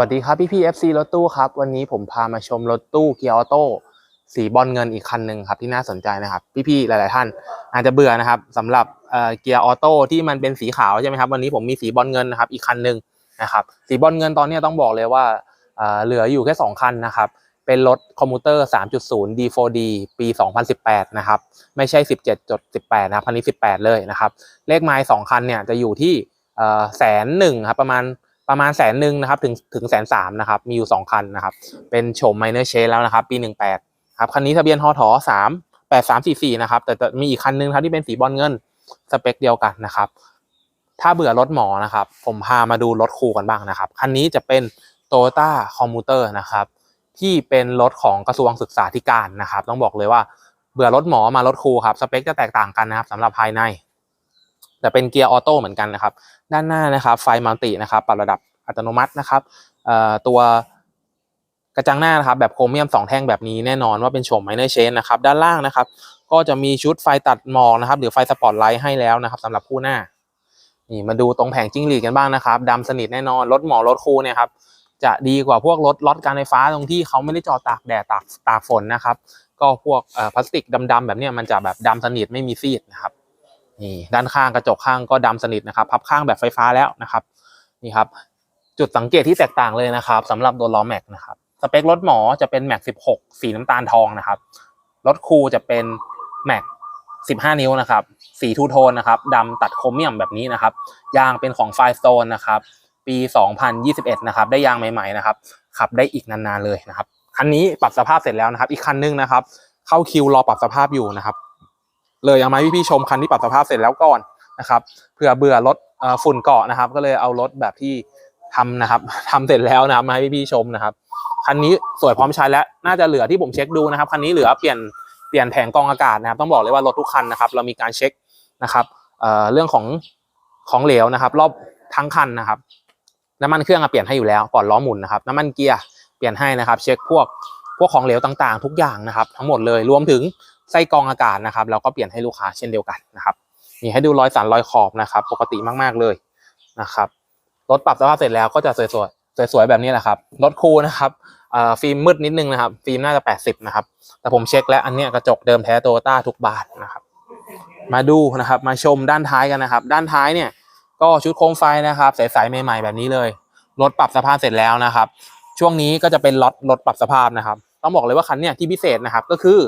วัสดีครับพี่พี่ FC รถตู้ครับ วันนี้ผมพามาชมรถตู้เกียร์ออโต้สีบอลเงินอีกคันหนึ่งครับที่น่าสนใจนะครับ พี่พี่หลาย ๆ ท่านอาจจะเบื่อนะครับสำหรับเกียร์ออโต้ที่มันเป็นสีขาวใช่ไหมครับวันนี้ผมมีสีบอลเงินนะครับอีกคันหนึ่งนะครับสีบอลเงินตอนนี้ต้องบอกเลยว่าเหลืออยู่แค่ 2 คันนะครับเป็นรถคอมมูเตอร์ 3.0 D4D ปี 2018 นะครับ ไม่ใช่ 17.18 นะครับคันนี้ 18 เลยนะครับ เลขไมล์สองคันเนี่ยจะอยู่ที่แสนหนึ่งครับประมาณ ประมาณแสนหนึ่งนะครับถึงถึงแสนสามนะครับมีอยู่สองคันนะครับเป็นโฉมไมเนอร์เชนแล้วนะครับปีหนึ่งแปดครับคันนี้ทะเบียนฮอถอสามแปดสามสี่สี่นะครับแต่แต่มีอีกคันนึงครับที่เป็นสีบอลเงินสเปคเดียวกันนะครับถ้าเบื่อรถหมอนะครับผมพามาดูรถครูกันบ้างนะครับคันนี้จะเป็น t o y o t a Commuter นะครับที่เป็นรถของกระทรวงศึกษาธิการนะครับ ต้องบอกเลยว่าเบื่อรถหมอมารถครูครับสเปคจะแตกต่างกันนะครับสำหรับภายใน แต่เป็นเกียร์ออโต้เหมือนกันนะครับ ด้านหน้านะครับไฟมัลตินะครับปรับระดับอัตโนมัตินะครับตัวกระจังหน้านะครับแบบโครเมียมสองแท่งแบบนี้แน่นอนว่าเป็นโฉมไมเนอร์เชนนะครับด้านล่างนะครับ ก็จะมีชุดไฟตัดหมอกนะครับหรือไฟสปอตไลท์ให้แล้วนะครับสำหรับคู่หน้านี่มาดูตรงแผงจิ้งหรีดกันบ้างนะครับดำสนิทแน่นอนรถหมอรถคูเนี่ยครับจะดีกว่าพวกรถรถการไฟฟ้าตรงที่เขาไม่ได้จอดตากแดดตากตากฝนนะครับ ก็พวกพลาสติกดำๆแบบนี้มันจะแบบดำสนิทไม่มีซีดนะครับ นี่ด้านข้างกระจกข้างก็ดำสนิทนะครับพับข้างแบบไฟฟ้าแล้วนะครับนี่ครับจุดสังเกตที่แตกต่างเลยนะครับสำหรับตัวล้อแม็กนะครับสเปครถหมอจะเป็นแม็ก16สีน้ำตาลทองนะครับรถคูจะเป็นแม็ก15นิ้วนะครับสีทูโทนนะครับดำตัดโครเมียมแบบนี้นะครับยางเป็นของไฟสโตนนะครับปี 2021 นะครับ ได้ยางใหม่ๆนะครับขับได้อีกนานๆเลยนะครับคันนี้ปรับสภาพเสร็จแล้วนะครับ อีกคันนึงนะครับ เข้าคิวรอปรับสภาพอยู่นะครับ เลยเอามาให้พี่ๆชมคันที่ปรับสภาพเสร็จแล้วก่อนนะครับเผื่อเบื่อรถฝุ่นเกาะนะครับ ก็เลยเอารถแบบที่ทำนะครับทำเสร็จแล้วนะครับมาให้พี่ๆชมนะครับคันนี้สวยพร้อมใช้แล้วน่าจะเหลือที่ผมเช็คดูนะครับคันนี้เหลือเปลี่ยนเปลี่ยนแผงกองอากาศนะครับ ต้องบอกเลยว่ารถทุกคันนะครับ เรามีการเช็คนะครับเเรื่องของของเหลวนะครับ รอบทั้งคันนะครับน้ำมันเครื่องเปลี่ยนให้อยู่แล้วก่อนล้อหมุนนะครับน้ำมันเกียร์เปลี่ยนให้นะครับ เช็คพวกพวกของเหลวต่างๆ ทุกอย่างนะครับ ทั้งหมดเลยรวมถึง ไส้กรองอากาศนะครับเราก็เปลี่ยนให้ลูกค้าเช่นเดียวกันนะครับนี่ให้ดูรอยสันรอยขอบนะครับ ปกติมากๆเลยนะครับรถปรับสภาพเสร็จแล้วก็จะสวยๆสวยๆแบบนี้แหละครับรถคูลนะครับฟิล์มมืดนิดนึงนะครับ ฟิล์มน่าจะ 80 นะครับ แต่ผมเช็คแล้วอันเนี้ยกระจกเดิมแท้โตโยต้าทุกบานนะครับ มาดูนะครับ มาชมด้านท้ายกันนะครับ ด้านท้ายเนี่ยก็ชุดโคมไฟนะครับใสๆใหม่ๆแบบนี้เลยรถปรับสภาพเสร็จแล้วนะครับ ช่วงนี้ก็จะเป็นล็อตรถปรับสภาพนะครับ ต้องบอกเลยว่าคันเนี้ยที่พิเศษนะครับก็คือ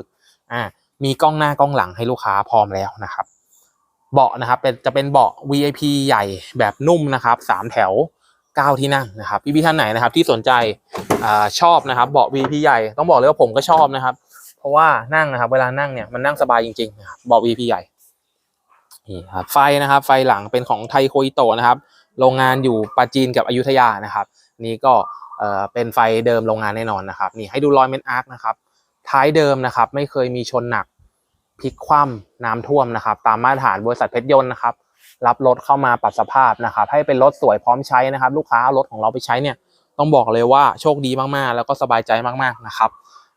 อ่า มีกล้องหน้ากล้องหลังให้ลูกค้าพร้อมแล้วนะครับ เบาะนะครับเป็นจะเป็นเบาะ VIP ใหญ่แบบนุ่มนะครับสามแถวเก้าที่นั่งนะครับพี่พี่ๆท่านไหนนะครับ ที่สนใจอชอบนะครับเบาะ VIP ใหญ่ต้องบอกเลยว่าผมก็ชอบนะครับ เพราะว่านั่งนะครับ เวลานั่งเนี่ยมันนั่งสบายจริงๆนะครับเบาะ VIP ใหญ่นี่ครับไฟนะครับ ไฟหลังเป็นของไทโคอิโตะนะครับ โรงงานอยู่ปาจีนกับอยุธยานะครับ นี่ก็เอ่อเป็นไฟเดิมโรงงานแน่นอนนะครับ นี่ให้ดูรอยเมนอาร์คนะครับ ท้ายเดิมนะครับ ไม่เคยมีชนหนักพลิกคว่ำน้ำท่วมนะครับ ตามมาตรฐานบริษัทเพชรยนต์นะครับ รับรถเข้ามาปรับสภาพนะครับ ให้เป็นรถสวยพร้อมใช้นะครับ ลูกค้าเอารถของเราไปใช้เนี่ยต้องบอกเลยว่าโชคดีมากๆ แล้วก็สบายใจมากๆนะครับ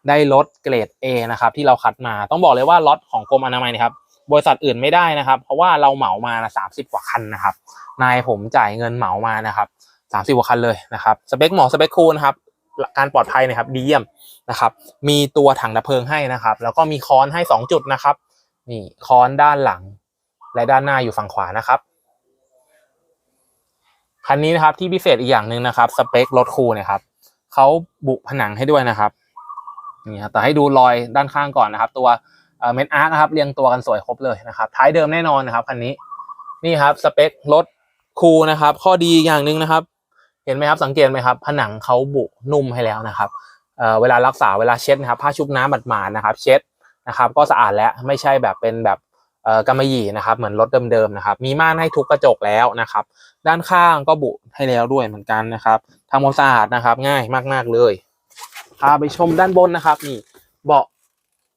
ได้รถเกรด A นะครับที่เราคัดมาต้องบอกเลยว่าล็อตของกรมอนามัยนะครับบริษัทอื่นไม่ได้นะครับ เพราะว่าเราเหมามาสามสิบกว่าคันนะครับนายผมจ่ายเงินเหมามานะครับสามสิบกว่าคันเลยนะครับสเปคหมอสเปคคูลนะครับ การปลอดภัยนะครับดีเยี่ยมนะครับมีตัวถังดับเพลิงให้นะครับ แล้วก็มีค้อนให้สองจุดนะครับนี่ค้อนด้านหลัง และด้านหน้าอยู่ฝั่งขวานะครับคันนี้นะครับที่พิเศษอีกอย่างหนึ่งนะครับสเปครถคูลเนี่ยครับเขาบุผนังให้ด้วยนะครับนี่ครับแต่ให้ดูรอยด้านข้างก่อนนะครับ ตัวเมนอาร์นะครับเรียงตัวกันสวยครบเลยนะครับ ท้ายเดิมแน่นอนนะครับคันนี้นี่ครับสเปครถคูลนะครับ ข้อดีอย่างหนึ่งนะครับ เห็นไหมครับสังเกตไหมครับ ผนังเขาบุนุ่มให้แล้วนะครับเเวลารักษาเวลาเช็ดนะครับผ้าชุบน้ำหมาดๆนะครับ เช็ดนะครับ ก็สะอาดแล้วไม่ใช่แบบเป็นแบบกำมะหยี่นะครับ เหมือนรถเดิมๆนะครับ มีม่านให้ทุกกระจกแล้วนะครับ ด้านข้างก็บุให้แล้วด้วยเหมือนกันนะครับทำความสะอาดนะครับ ง่ายมากๆเลยพาไปชมด้านบนนะครับนี่เบาะ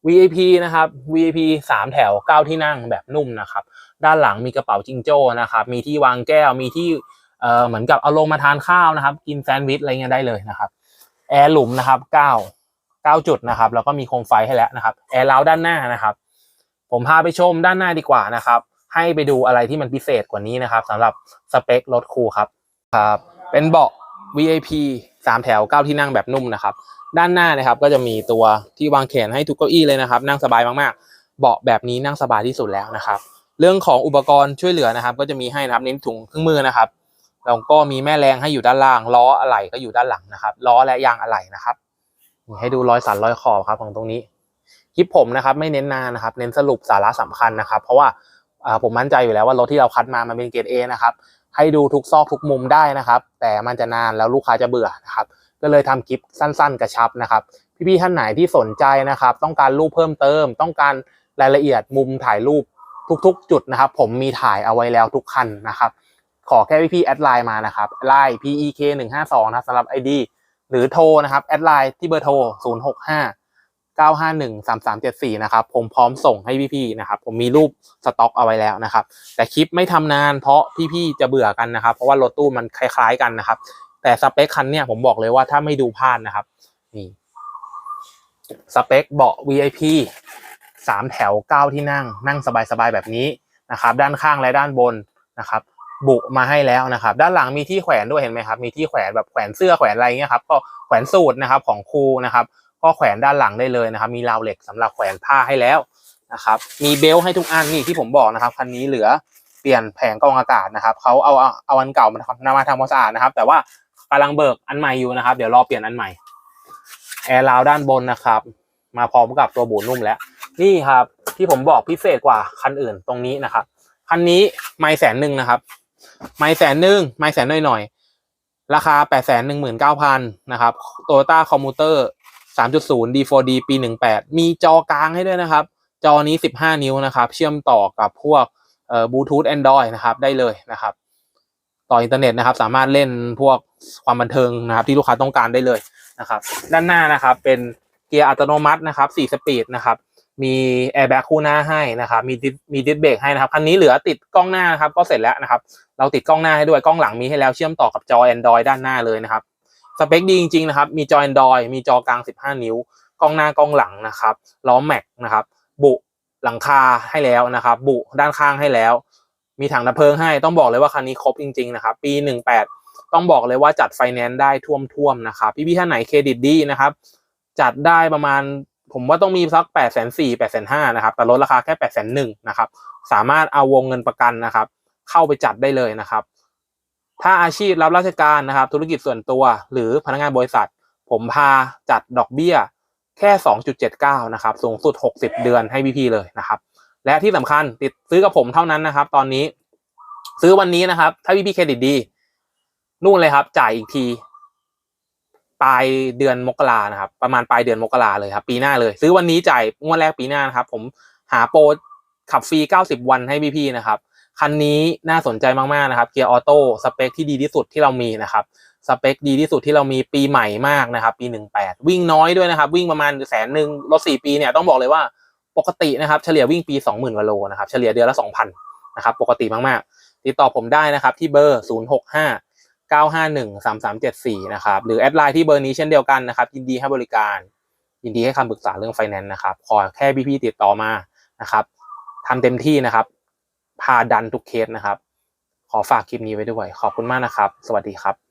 VIP นะครับ VIP สามแถวเก้าที่นั่งแบบนุ่มนะครับ ด้านหลังมีกระเป๋าจิงโจ้นะครับ มีที่วางแก้ว มีที่ เอ่อเหมือนกับเอาลงมาทานข้าวนะครับ กินแซนด์วิชอะไรเงี้ยได้เลยนะครับแอร์หลุมนะครับเก้าเก้าจุดนะครับแล้วก็มีโคมไฟให้แล้วนะครับแอร์เล้าด้านหน้านะครับ ผมพาไปชมด้านหน้าดีกว่านะครับ ให้ไปดูอะไรที่มันพิเศษกว่านี้นะครับสำหรับสเปครถคูครับครับเป็นเบาะ VIP สามแถวเก้าที่นั่งแบบนุ่มนะครับ ด้านหน้านะครับก็จะมีตัวที่วางแขนให้ทุกเก้าอี้เลยนะครับ นั่งสบายมากๆ เบาะแบบนี้นั่งสบายที่สุดแล้วนะครับ เรื่องของอุปกรณ์ช่วยเหลือนะครับ ก็จะมีให้นะครับเน้นถุงเครื่องมือนะครับ แล้วก็มีแม่แรงให้อยู่ด้านล่าง ล้ออะไหล่ก็อยู่ด้านหลังนะครับ ล้อและยางอะไหล่นะครับนี่ให้ดูรอยสันรอยขอบครับของตรงนี้คลิปผมนะครับไม่เน้นนานนะครับ เน้นสรุปสาระสำคัญนะครับ เพราะว่าผมมั่นใจอยู่แล้วว่ารถที่เราคัดมามันเป็นเกรด A นะครับให้ดูทุกซอกทุกมุมได้นะครับ แต่มันจะนานแล้วลูกค้าจะเบื่อนะครับก็เลยทำคลิปสั้น ๆ กระชับนะครับ พี่ๆท่านไหนที่สนใจนะครับ ต้องการรูปเพิ่มเติม ต้องการรายละเอียดมุมถ่ายรูปทุก ๆ จุดนะครับ ผมมีถ่ายเอาไว้แล้วทุกคันนะครับ ขอแค่พี่ๆแอดไลน์มานะครับไลน์ PEK 1 5 2นะครับสำหรับ ID หรือโทรนะครับแอดไลน์ที่เบอร์โทร 0 6 5 9 5 1 3 3 7 4 นะครับ ผมพร้อมส่งให้พี่ๆนะครับ ผมมีรูปสต็อกเอาไว้แล้วนะครับ แต่คลิปไม่ทำนานเพราะพี่ๆจะเบื่อกันนะครับ เพราะว่ารถตู้มันคล้าย ๆกันนะครับ แต่สเปคคันเนี่ยผมบอกเลยว่าถ้าไม่ดูพลาดนะครับนี่สเปคเบาะ VIP สามแถวเก้าที่นั่ง นั่งสบายๆแบบนี้นะครับ ด้านข้างและด้านบนนะครับ บุมาให้แล้วนะครับ ด้านหลังมีที่แขวนด้วยเห็นไหมครับ มีที่แขวนแบบแขวนเสื้อแขวนอะไรเงี้ยครับ ก็แขวนสูตรนะครับของครูนะครับ ก็แขวนด้านหลังได้เลยนะครับ มีราวเหล็กสำหรับแขวนผ้าให้แล้วนะครับ มีเบลต์ให้ทุกอันนี่ที่ผมบอกนะครับคันนี้เหลือเปลี่ยนแผงกรองอากาศนะครับเขาเอาเอาอันเก่ามาทำนำมาทำความสะอาดนะครับ แต่ว่ากำลังเบิกอันใหม่อยู่นะครับ เดี๋ยวรอเปลี่ยนอันใหม่แอร์ราวด้านบนนะครับ มาพร้อมกับตัวบูนุ่มแล้ว นี่ครับที่ผมบอกพิเศษกว่าคันอื่นตรงนี้นะครับคันนี้ไม่แสนหนึ่งนะครับ ไม่แสนหนึ่งไม่แสนหน่อยหน่อยๆราคาแปดแสนหนึ่งหมื่นเก้าพันนะครับโตโยต้าคอมมูเตอร์สามจุดศูนย์ D4D ปีหนึ่งแปดมีจอกลางให้ด้วยนะครับ จอนี้สิบห้านิ้วนะครับ เชื่อมต่อกับพวกเอ่อบลูทูธแอนดรอยนะครับได้เลยนะครับ ต่ออินเทอร์เน็ตนะครับ สามารถเล่นพวกความบันเทิงนะครับ ที่ลูกค้าต้องการได้เลยนะครับ ด้านหน้านะครับเป็นเกียร์อัตโนมัตินะครับ4สปีดนะครับ มีแอร์แบ็กคู่หน้าให้นะครับ มีดิสมีดิสเบรกให้นะครับ คันนี้เหลือติดกล้องหน้านะครับ ก็เสร็จแล้วนะครับ เราติดกล้องหน้าให้ด้วย กล้องหลังมีให้แล้ว เชื่อมต่อกับจอ Android ด้านหน้าเลยนะครับ สเปคดีจริงๆนะครับ มีจอ Android มีจอกลาง 15 นิ้ว กล้องหน้ากล้องหลังนะครับ ล้อแม็กนะครับ บุหลังคาให้แล้วนะครับ บุด้านข้างให้แล้ว มีถังดับเพลิงให้ ต้องบอกเลยว่าคันนี้ครบจริงๆนะครับ ปี 18 ต้องบอกเลยว่าจัดไฟแนนซ์ได้ท่วมๆนะครับ พี่ๆท่านไหนเครดิตดีนะครับ จัดได้ประมาณ ผมว่าต้องมีสักแปดแสนสี่แปดแสนห้านะครับ แต่ลดราคาแค่แปดแสนหนึ่งนะครับ สามารถเอาวงเงินประกันนะครับ เข้าไปจัดได้เลยนะครับ ถ้าอาชีพรับราชการนะครับ ธุรกิจส่วนตัว หรือพนักงานบริษัท ผมพาจัดดอกเบี้ยแค่สองจุดเจ็ดเก้านะครับ สูงสุดหกสิบเดือนให้พี่ๆเลยนะครับ และที่สำคัญติดซื้อกับผมเท่านั้นนะครับ ตอนนี้ ซื้อวันนี้นะครับ ถ้าพี่ๆเครดิตดี นู่นเลยครับ จ่ายอีกที ปลายเดือนมกรานะครับ ประมาณปลายเดือนมกราเลยครับ ปีหน้าเลย ซื้อวันนี้จ่ายงวดแรกปีหน้านะครับ ผมหาโปรขับฟรี 90 วันให้พี่ๆนะครับ คันนี้น่าสนใจมากๆนะครับ เกียร์ออโต้สเปคที่ดีที่สุดที่เรามีนะครับสเปคดีที่สุดที่เรามีปีใหม่มากนะครับ ปี 18 วิ่งน้อยด้วยนะครับ วิ่งประมาณแสนหนึ่งรถ4ปีเนี่ยต้องบอกเลยว่าปกตินะครับเฉลี่ยวิ่งปี 20,000กว่าโลนะครับเฉลี่ยเดือนละ 2,000นะครับปกติมากๆ ติดต่อผมได้นะครับที่เบอร์ 065 951 3374 นะครับ หรือแอดไลน์ที่เบอร์นี้เช่นเดียวกันนะครับ ยินดีให้บริการ ยินดีให้คำปรึกษาเรื่องไฟแนนซ์นะครับ ขอแค่พี่ๆติดต่อมานะครับทำเต็มที่นะครับ พาดันทุกเคสนะครับ ขอฝากคลิปนี้ไว้ด้วย ขอบคุณมากนะครับ สวัสดีครับ